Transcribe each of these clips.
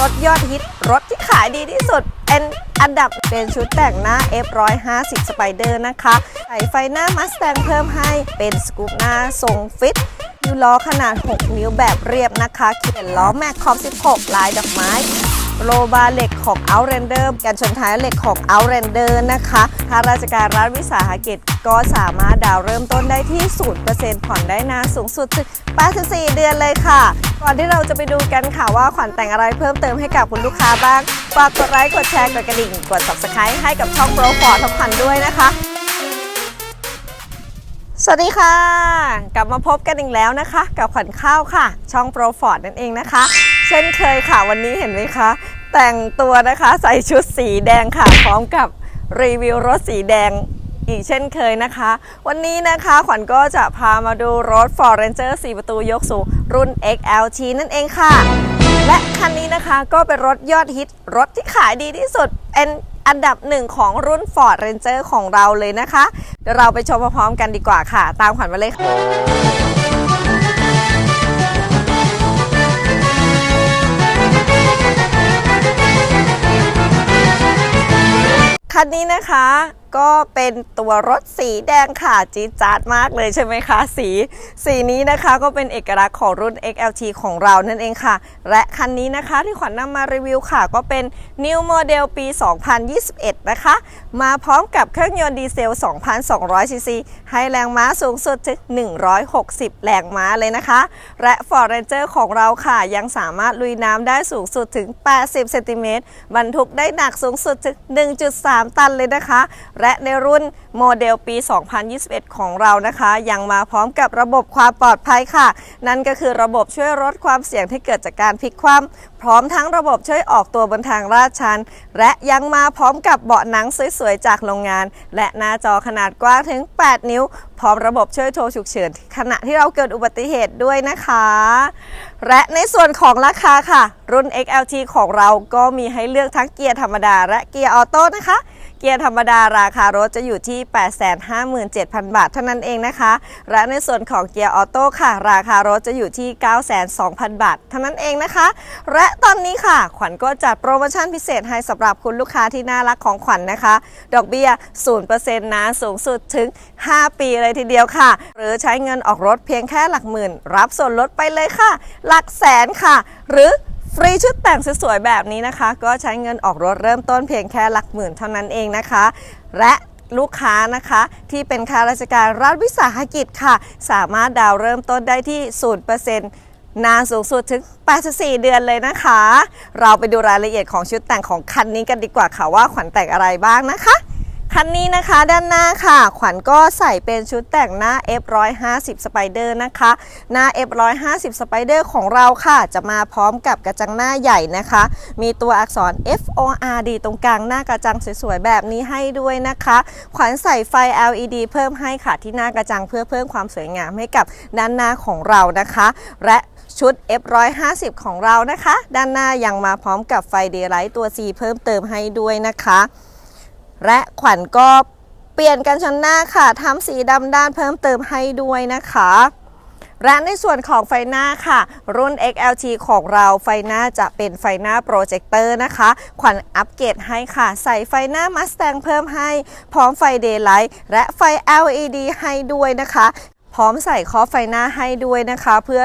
รถยอดฮิต รถที่ขายดีที่สุดเป็นอันดับเป็นชุดแต่งหน้า F150 Spider นะคะใส่ไฟหน้ามัสแตงเพิ่มให้เป็นสกูปหน้าทรงฟิตยูล้อขนาด 6 นิ้วแบบเรียบนะคะ เขียนล้อแม็กคอม16 ลายดอกไม้ โลบาเหล็กของ Outrander กันชนท้ายเหล็กของ Outrander นะคะถ้าราชการรัฐวิสาหกิจก็สามารถดาวเริ่มต้นได้ที่ 0%ผ่อนได้นานสูงสุดถึง84 เดือนเลยค่ะ ก่อนที่เราจะไปดูกันค่ะว่าขวัญแต่งอะไรเพิ่มเติมให้กับคุณลูกค้าบ้าง ฝากกดไลค์ กดแชร์ กดกระดิ่ง กด subscribe ให้กับช่อง Pro ฟอร์ทับพันด้วยนะคะสวัสดีค่ะ กลับมาพบกันอีกแล้วนะคะ กับขวัญข้าวค่ะ ช่อง Pro f o r d นั่นเองนะคะ เช่นเคยค่ะวันนี้เห็นไหมคะ แต่งตัวนะคะใส่ชุดสีแดงค่ะพร้อมกับรีวิวรถสีแดงอีกเช่นเคยนะคะ วันนี้นะคะขวัญก็จะพามาดูรถ Ford Ranger 4 ประตูยกสูงรุ่น XLT นั่นเองค่ะ และคันนี้นะคะก็เป็นรถยอดฮิต รถที่ขายดีที่สุดเป็นอันดับหนึ่งของรุ่น Ford Ranger ของเราเลยนะคะ เดี๋ยวเราไปชมพร้อมๆกันดีกว่าค่ะ ตามขวัญมาเลยค่ะ คันนี้นะคะ ก็เป็นตัวรถสีแดงค่ะจี๊ดจ๊าดมากเลยใช่ไหมคะ สี สีนี้นะคะก็เป็นเอกลักษณ์ของรุ่น XLT ของเรานั่นเองค่ะ และคันนี้นะคะที่ขวัญนำมารีวิวค่ะ ก็เป็น New Model ปี 2021 นะคะ มาพร้อมกับเครื่องยนต์ดีเซล 2,200 ซีซี ให้แรงม้าสูงสุดถึง 160 แรงม้าเลยนะคะ และ Ford Ranger ของเราค่ะ ยังสามารถลุยน้ำได้สูงสุดถึง 80 เซนติเมตรบรรทุกได้หนักสูงสุดถึง 1.3 ตันเลยนะคะและในรุ่นโมเดลปี 2021 ของเรานะคะ ยังมาพร้อมกับระบบความปลอดภัยค่ะ นั่นก็คือระบบช่วยลดความเสี่ยงที่เกิดจากการพลิกคว่ำพร้อมทั้งระบบช่วยออกตัวบนทางลาดชัน และยังมาพร้อมกับเบาะหนังสวยๆ จากโรงงาน และหน้าจอขนาดกว้างถึง 8 นิ้ว พร้อมระบบช่วยโทรฉุกเฉินขณะที่เราเกิดอุบัติเหตุด้วยนะคะ และในส่วนของราคาค่ะ รุ่น XLT ของเราก็มีให้เลือกทั้งเกียร์ธรรมดาและเกียร์ออโต้นะคะ เกียร์ธรรมดาราคารถจะอยู่ที่ 857,000 บาทเท่านั้นเองนะคะ และในส่วนของเกียร์ออโต้ค่ะ ราคารถจะอยู่ที่ 902,000 บาทเท่านั้นเองนะคะ และตอนนี้ค่ะ ขวัญก็จัดโปรโมชั่นพิเศษให้สำหรับคุณลูกค้าที่น่ารักของขวัญนะคะ ดอกเบี้ย 0%นะสูงสุดถึง 5 ปีเลยทีเดียวค่ะ หรือใช้เงินออกรถเพียงแค่หลักหมื่น รับส่วนลดไปเลยค่ะ หลักแสนค่ะ หรือ ฟรีชุดแต่งสวยๆแบบนี้นะคะ ก็ใช้เงินออกรถเริ่มต้นเพียงแค่หลักหมื่นเท่านั้นเองนะคะ และลูกค้านะคะที่เป็นข้าราชการรัฐวิสาหกิจค่ะ สามารถดาวเริ่มต้นได้ที่0%นานสูงสุดถึง 84 เดือนเลยนะคะ เราไปดูรายละเอียดของชุดแต่งของคันนี้กันดีกว่าค่ะว่าขวัญแต่งอะไรบ้างนะคะ คันนี้นะคะด้านหน้าค่ะ ขวัญก็ใส่เป็นชุดแต่งหน้า F150 Spider นะคะ หน้า F150 Spider ของเราค่ะ จะมาพร้อมกับกระจังหน้าใหญ่นะคะ มีตัวอักษร FORD ตรงกลางหน้ากระจังสวยๆแบบนี้ให้ด้วยนะคะ ขวัญใส่ไฟ LED เพิ่มให้ค่ะที่หน้ากระจังเพื่อเพิ่มความสวยงามให้กับด้านหน้าของเรานะคะ และชุด F150 ของเรานะคะ ด้านหน้ายังมาพร้อมกับไฟเดย์ไลท์ตัว C เพิ่มเติมให้ด้วยนะคะ และขวัญก็เปลี่ยนกันชนหน้าค่ะทำสีดำด้านเพิ่มเติมให้ด้วยนะคะและในส่วนของไฟหน้าค่ะ รุ่น XLT ของเราไฟหน้าจะเป็นไฟหน้าโปรเจคเตอร์นะคะ ขวัญอัปเกรดให้ค่ะ ใส่ไฟหน้า Mustang เพิ่มให้ พร้อมไฟ Daylight และไฟ LED ให้ด้วยนะคะ พร้อมใส่คอไฟหน้าให้ด้วยนะคะ เพื่อ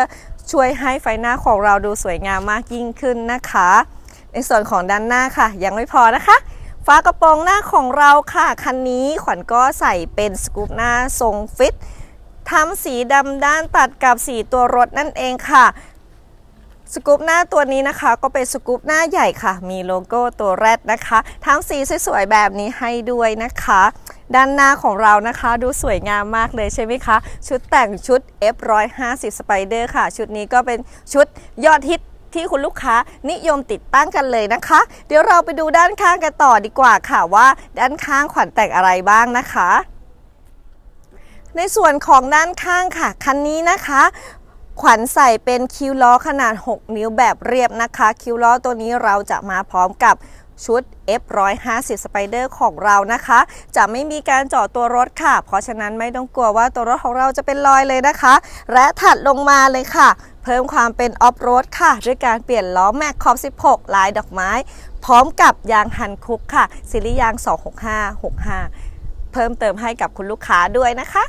ช่วยให้ไฟหน้าของเราดูสวยงามมากยิ่งขึ้นนะคะ ในส่วนของด้านหน้าค่ะ ยังไม่พอนะคะ ฝากระโปรงหน้าของเราค่ะคันนี้ขวัญก็ใส่เป็นสกูปหน้าทรงฟิตทำสีดำด้านตัดกับสีตัวรถนั่นเองค่ะสกูปหน้าตัวนี้นะคะก็เป็นสกูปหน้าใหญ่ค่ะ มีโลโก้ตัวแรดนะคะทำสีสวยๆแบบนี้ให้ด้วยนะคะ ด้านหน้าของเรานะคะดูสวยงามมากเลยใช่ไหมคะ ชุดแต่งชุด F150 Spider ค่ะ ชุดนี้ก็เป็นชุดยอดฮิต ที่คุณลูกค้านิยมติดตั้งกันเลยนะคะ เดี๋ยวเราไปดูด้านข้างกันต่อดีกว่าค่ะว่าด้านข้างขวัญแต่งอะไรบ้างนะคะ ในส่วนของด้านข้างค่ะ คันนี้นะคะขวัญใส่เป็นคิวล้อขนาด 6 นิ้วแบบเรียบนะคะ คิวล้อตัวนี้เราจะมาพร้อมกับชุด F150 Spider ของเรานะคะ จะไม่มีการจาะตัวรถค่ะ เพราะฉะนั้นไม่ต้องกลัวว่าตัวรถของเราจะเป็นรอยเลยนะคะ และถัดลงมาเลยค่ะ เพิ่มความเป็นออฟโรดค่ะ ด้วยการเปลี่ยนล้อแม็กคอบ 16 ลายดอกไม้ พร้อมกับยางฮันคุกค่ะ ซีรีส์ยาง 26565 เพิ่มเติมให้กับคุณลูกค้าด้วยนะคะ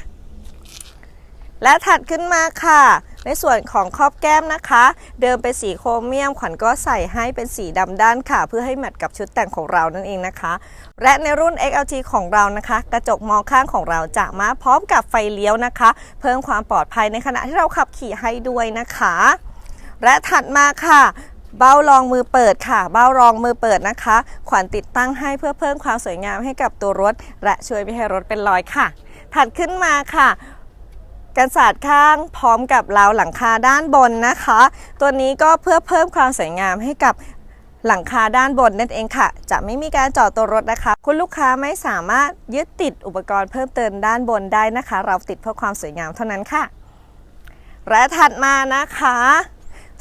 และถัดขึ้นมาค่ะ ในส่วนของครอบแก้มนะคะ เดิมเป็นสีโครเมียมขวัญก็ใส่ให้เป็นสีดำด้านค่ะ เพื่อให้แมทกับชุดแต่งของเรานั่นเองนะคะ และในรุ่น XLT ของเรานะคะ กระจกมองข้างของเราจะมาพร้อมกับไฟเลี้ยวนะคะ เพิ่มความปลอดภัยในขณะที่เราขับขี่ให้ด้วยนะคะ และถัดมาค่ะเบ้ารองมือเปิดค่ะ เบ้ารองมือเปิดนะคะ ขวัญติดตั้งให้เพื่อเพิ่มความสวยงามให้กับตัวรถ และช่วยไม่ให้รถเป็นรอยค่ะ ถัดขึ้นมาค่ะ กันศาสตร์ข้างพร้อมกับราวหลังคาด้านบนนะคะ ตัวนี้ก็เพื่อเพิ่มความสวยงามให้กับหลังคาด้านบนนั่นเองค่ะ จะไม่มีการเจาะตัวรถนะคะ คุณลูกค้าไม่สามารถยึดติดอุปกรณ์เพิ่มเติมด้านบนได้นะคะ เราติดเพื่อความสวยงามเท่านั้นค่ะ และถัดมานะคะ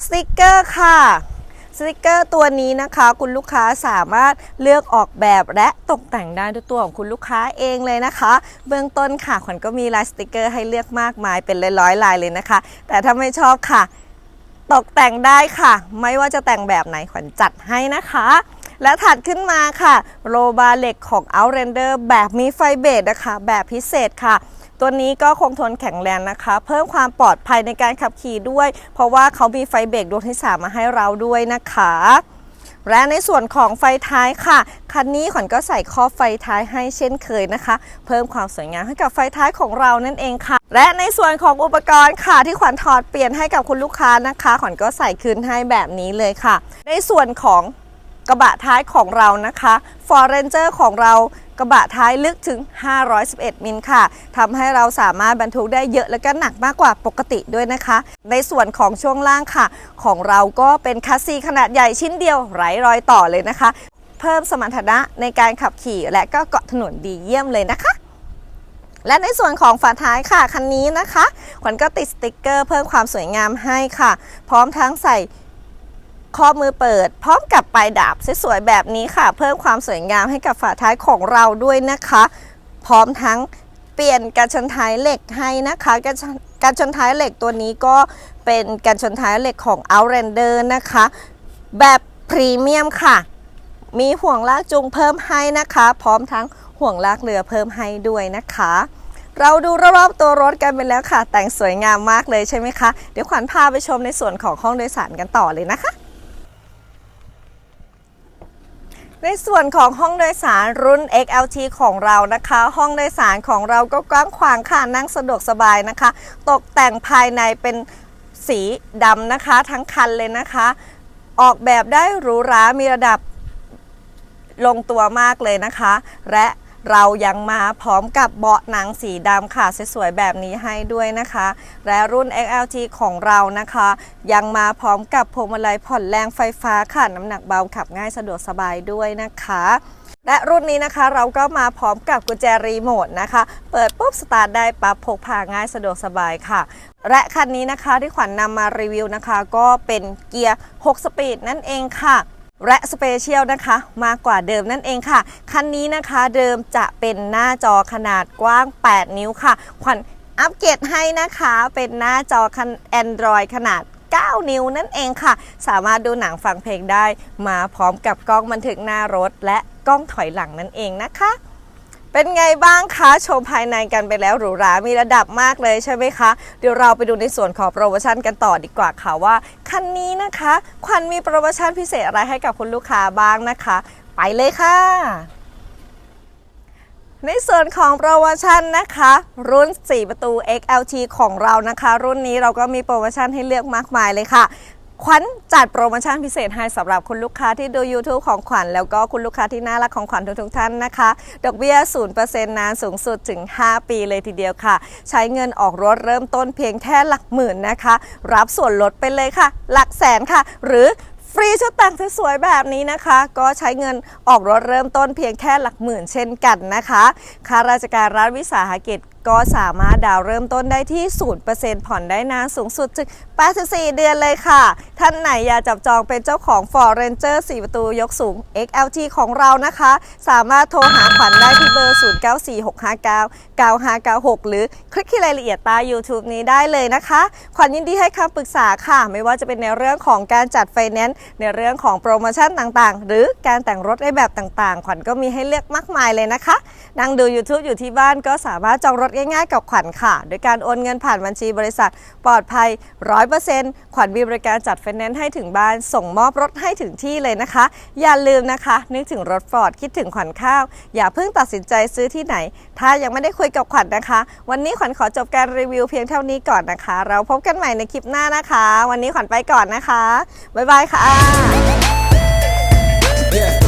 สติกเกอร์ค่ะ สติกเกอร์ตัวนี้นะคะ คุณลูกค้าสามารถเลือกออกแบบและตกแต่งได้ด้วยตัวของคุณลูกค้าเองเลยนะคะ เบื้องต้นค่ะขวัญก็มีลายสติกเกอร์ให้เลือกมากมายเป็นร้อยๆลายเลยนะคะ แต่ถ้าไม่ชอบค่ะ ตกแต่งได้ค่ะ ไม่ว่าจะแต่งแบบไหนขวัญจัดให้นะคะและถัดขึ้นมาค่ะ โลบาเหล็กของ Outrender แบบมีไฟเบรดนะคะ แบบพิเศษค่ะ ตัวนี้ก็คงทนแข็งแรงนะคะ เพิ่มความปลอดภัยในการขับขี่ด้วย เพราะว่าเขามีไฟเบรกดวงที่สามมาให้เราด้วยนะคะและในส่วนของไฟท้ายค่ะ คันนี้ขวัญก็ใส่ครอบไฟท้ายให้เช่นเคยนะคะ เพิ่มความสวยงามให้กับไฟท้ายของเรานั่นเองค่ะ และในส่วนของอุปกรณ์ค่ะ ที่ขวัญถอดเปลี่ยนให้กับคุณลูกค้านะคะขวัญก็ใส่คืนให้แบบนี้เลยค่ะ ในส่วนของกระบะท้ายของเรานะคะ f o r r a n g e r ของเรา กระบะท้ายลึกถึง 511 มิลค่ะ ทำให้เราสามารถบรรทุกได้เยอะและก็หนักมากกว่าปกติด้วยนะคะ ในส่วนของช่วงล่างค่ะ ของเราก็เป็นคัสซีขนาดใหญ่ชิ้นเดียวไร้รอยต่อเลยนะคะ เพิ่มสมรรถนะในการขับขี่และก็เกาะถนนดีเยี่ยมเลยนะคะและในส่วนของฝาท้ายค่ะ คันนี้นะคะ ขวัญก็ติดสติกเกอร์เพิ่มความสวยงามให้ค่ะ พร้อมทั้งใส่ ข้อมือเปิด พร้อมกับปลายดาบสวยๆแบบนี้ค่ะ เพิ่มความสวยงามให้กับฝาท้ายของเราด้วยนะคะ พร้อมทั้งเปลี่ยนการชนท้ายเหล็กให้นะคะการชนการชนท้ายเหล็กตัวนี้ก็เป็นการชนท้ายเหล็กของ Outlander นะคะ แบบพรีเมียมค่ะ มีห่วงลากจูงเพิ่มให้นะคะ พร้อมทั้งห่วงลากเรือเพิ่มให้ด้วยนะคะ เราดูรอบๆตัวรถกันไปแล้วค่ะ แต่งสวยงามมากเลยใช่ไหมคะ เดี๋ยวขวัญพาไปชมในส่วนของห้องโดยสารกันต่อเลยนะคะ ในส่วนของห้องโดยสารรุ่น XLT ของเรานะคะ ห้องโดยสารของเราก็กว้างขวางค่ะนั่งสะดวกสบายนะคะ ตกแต่งภายในเป็นสีดำนะคะ ทั้งคันเลยนะคะ ออกแบบได้หรูหรามีระดับลงตัวมากเลยนะคะ และ เรายังมาพร้อมกับเบาะหนังสีดำค่ะสวยๆแบบนี้ให้ด้วยนะคะ และรุ่น XLT ของเรานะคะ ยังมาพร้อมกับพวงมาลัยผ่อนแรงไฟฟ้าค่ะน้ำหนักเบาขับง่ายสะดวกสบายด้วยนะคะและรุ่นนี้นะคะเราก็มาพร้อมกับกุญแจรีโมทนะคะ เปิดปุ๊บสตาร์ทได้ปั๊บพกพาง่ายสะดวกสบายค่ะ และคันนี้นะคะที่ขวัญนนำมารีวิวนะคะ ก็เป็นเกียร์ 6 สปีดนั่นเองค่ะ และสเปเชียลนะคะมากกว่าเดิมนั่นเองค่ะ คันนี้นะคะเดิมจะเป็นหน้าจอขนาดกว้าง 8 นิ้วค่ะ ขวัญอัปเกรดให้นะคะเป็นหน้าจอคัน Android ขนาด 9 นิ้วนั่นเองค่ะ สามารถดูหนังฟังเพลงได้ มาพร้อมกับกล้องบันทึกหน้ารถ และกล้องถอยหลังนั่นเองนะคะ เป็นไงบ้างคะชมภายในกันไปแล้วหรูหรา มีระดับมากเลยใช่ไหมคะ เดี๋ยวเราไปดูในส่วนของโปรโมชั่นกันต่อดีกว่าค่ะว่า คันนี้นะคะควันมีโปรโมชั่นพิเศษอะไรให้กับคุณลูกค้าบ้างนะคะ ไปเลยค่ะในส่วนของโปรโมชั่นนะคะ รุ่น 4 ประตู XLT ของเรานะคะ รุ่นนี้เราก็มีโปรโมชั่นให้เลือกมากมายเลยค่ะ ขวัญจัดโปรโมชั่นพิเศษให้สำหรับคุณลูกค้าที่ดู YouTube ของขวัญแล้วก็คุณลูกค้าที่น่ารักของขวัญทุกๆท่านนะคะ ดอกเบี้ย 0%นานสูงสุดถึง 5 ปีเลยทีเดียวค่ะ ใช้เงินออกรถเริ่มต้นเพียงแค่หลักหมื่นนะคะ รับส่วนลดไปเลยค่ะ หลักแสนค่ะ หรือฟรีชุดแต่งสวยๆแบบนี้นะคะ ก็ใช้เงินออกรถเริ่มต้นเพียงแค่หลักหมื่นเช่นกันนะคะข้าราชการรัฐวิสาหกิจ ก็สามารถดาวเริ่มต้นได้ที่ 0%ผ่อนได้นานสูงสุดถึง 84 เดือนเลยค่ะ ท่านไหนอยากจับจองเป็นเจ้าของ Ford Ranger 4 ประตูยกสูง XLT ของเรานะคะ สามารถโทรหาขวัญได้ที่เบอร์ 094659 9596 หรือคลิกที่รายละเอียดใต้ YouTube นี้ได้เลยนะคะ ขวัญยินดีให้คำปรึกษาค่ะ ไม่ว่าจะเป็นในเรื่องของการจัดไฟแนนซ์ในเรื่องของโปรโมชั่นต่างๆ หรือการแต่งรถในแบบต่างๆ ขวัญก็มีให้เลือกมากมายเลยนะคะนั่งดู YouTube อยู่ที่บ้านก็สามารถจองรถง่ายๆกับขวัญค่ะ โดยการโอนเงินผ่านบัญชีบริษัท ปลอดภัย 100%ขวัญมีบริการจัดไฟแนนซ์ให้ถึงบ้าน ส่งมอบรถให้ถึงที่เลยนะคะ อย่าลืมนะคะ นึกถึงรถฟอร์ดคิดถึงขวัญข้าว อย่าเพิ่งตัดสินใจซื้อที่ไหน ถ้ายังไม่ได้คุยกับขวัญนะคะ วันนี้ขวัญขอจบการรีวิวเพียงเท่านี้ก่อนนะคะ เราพบกันใหม่ในคลิปหน้านะคะ วันนี้ขวัญไปก่อนนะคะบ๊ายบายค่ะ Yeah.